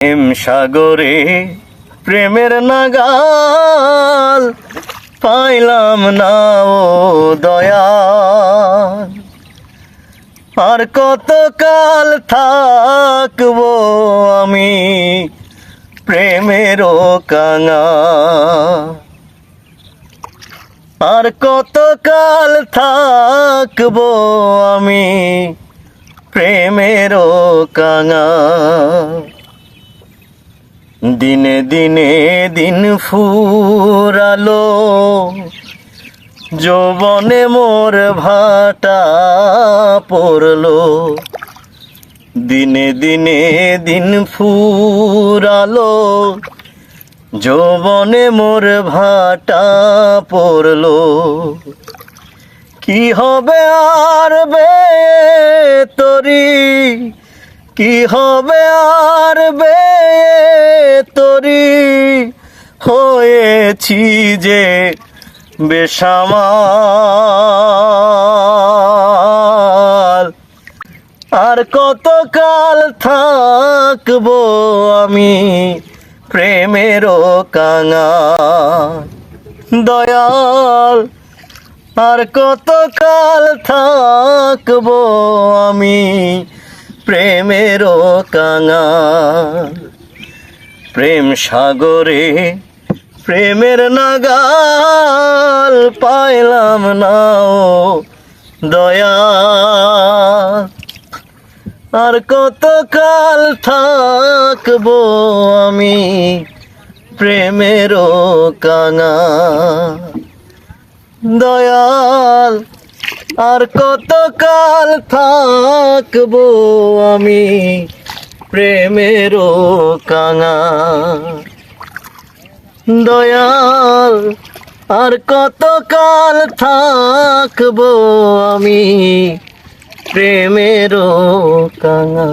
প্রেম সাগরে প্রেমের নাগাল পাইলাম না ও দয়াল। আর কতকাল থাকব আমি প্রেমেরও কাঙা। আর কতকাল থাকব আমি প্রেমেরও কাঙা। দিনে দিনে দিন ফুরালো। যৌবনে মোর ভাটা পড়ল। দিনে দিনে দিন ফুরালো। যৌবনে মোর ভাটা পড়ল। কি হবে আর বে তরি? কি হবে আর বে তরি হয়েছি যে বেসামাল। আর কতকাল থাকব আমি প্রেমেরও কাঙা। দয়াল, আর কতকাল থাকব আমি প্রেমেরও কাঙা। প্রেম সাগরে প্রেমের নাগাল পাইলাম না ও দয়া। আর কতকাল থাকব আমি প্রেমেরও কাঙা? দয়াল, আর কতকাল থাকব আমি প্রেমেরও কাঙা। দয়াল আর কতকাল থাকব আমি প্রেমের কাঙা?